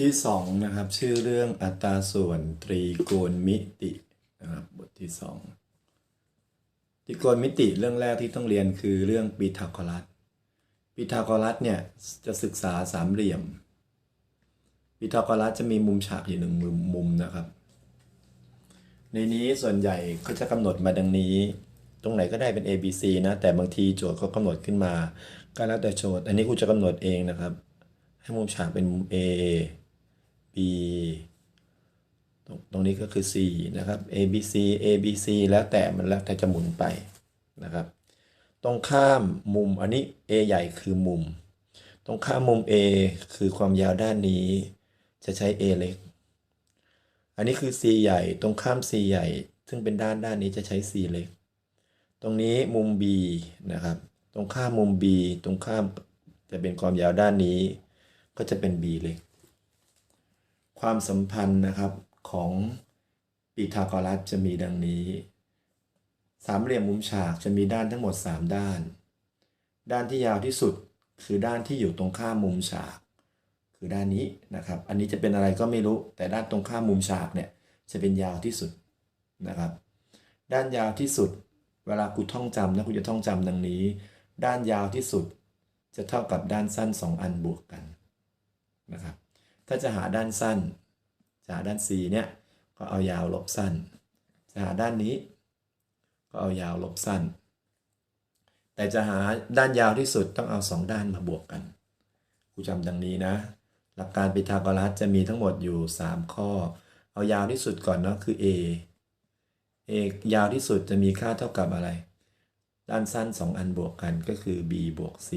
ที่สองนะครับ ชื่อเรื่องอัตราส่วนตรีโกณมิตินะครับบทที่สองตรีโกณมิติเรื่องแรกที่ต้องเรียนคือเรื่องปีทาโกรัสปีทาโกรัสเนี่ยจะศึกษาสามเหลี่ยมปีทาโกรัสจะมีมุมฉากอยู่หนึ่งมุมนะครับ ในนี้ส่วนใหญ่เขาจะกำหนดมาดังนี้ ตรงไหนก็ได้เป็น A B C นะแต่บางทีโจทย์เขากำหนดขึ้นมา ก็แล้วแต่โจทย์ อันนี้ครูจะกำหนดเองนะครับให้มุมฉากเป็นมุม A B ตรงตรงนี้ก็คือ C นะครับ A B C A B C แล้วแต่มันแล้วแต่จะหมุนไปนะครับ ตรงข้ามมุมอันนี้ A ใหญ่คือมุม ตรงข้ามมุม A คือความยาวด้านนี้ จะใช้ A เล็ก อันนี้คือ C ใหญ่ ตรงข้าม C ใหญ่ ซึ่งเป็นด้านด้านนี้จะใช้ C เล็ก ตรงนี้มุม B นะครับ ตรงข้ามมุม B ตรงข้ามจะเป็นความยาวด้านนี้ ก็จะเป็น B เล็ก ความสัมพันธ์นะครับของปีทาโกรัสจะมีดังนี้ สามเหลี่ยมมุมฉากจะมีด้านทั้งหมด 3 ด้าน ด้านที่ยาวที่สุดคือด้านที่อยู่ตรงข้ามมุมฉาก คือด้านนี้นะครับ อันนี้จะเป็นอะไรก็ไม่รู้ แต่ด้านตรงข้ามมุมฉากเนี่ยจะเป็นยาวที่สุดนะครับ ด้านยาวที่สุด เวลากูท่องจำนะกูจะท่องจำดังนี้ ด้านยาวที่สุดจะเท่ากับด้านสั้น 2 อันบวกกันนะครับ ถ้าจะหาด้านสั้น จะหาด้าน C เนี่ย ก็เอายาวลบสั้น จะหาด้านนี้ ก็เอายาวลบสั้น แต่จะหาด้านยาวที่สุดต้องเอา 2 ด้านมาบวกกันครูจำดังนี้นะ หลักการพีทาโกรัสจะมีทั้งหมดอยู่ 3 ข้อ เอายาวที่สุดก่อนเนาะคือ A A ยาวที่สุดจะมีค่าเท่ากับอะไร ด้านสั้น 2 อันบวกกันก็คือ B บวก C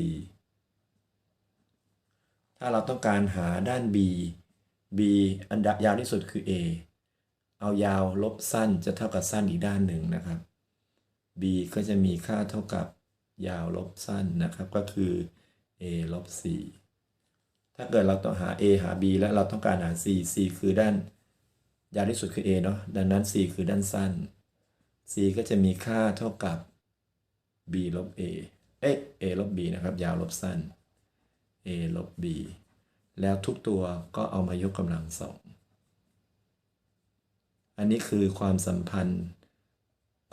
ถ้าเราต้องการหาด้าน B B อันดับยาวที่สุดคือ A เอายาวลบสั้นจะเท่ากับสั้นอีกด้านหนึ่งนะครับ B ก็จะมีค่าเท่ากับยาวลบสั้นนะครับ ก็คือ A ลบ C ถ้าเกิดเราต้องหา A หา B แล้วเราต้องการหา C C คือด้าน ยาวที่สุดคือ A เนาะดังนั้น C คือด้านสั้น C ก็จะมีค่าเท่ากับ B ลบ A เอ๊ะ A ลบ B นะครับ ยาวลบสั้น A ลบ B แล้วทุกตัวก็เอามายกกำลังสอง อันนี้คือความสัมพันธ์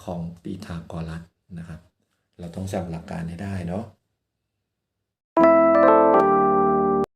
ของปีทากรัสนะครับ เราต้องจำหลักการให้ได้เนาะ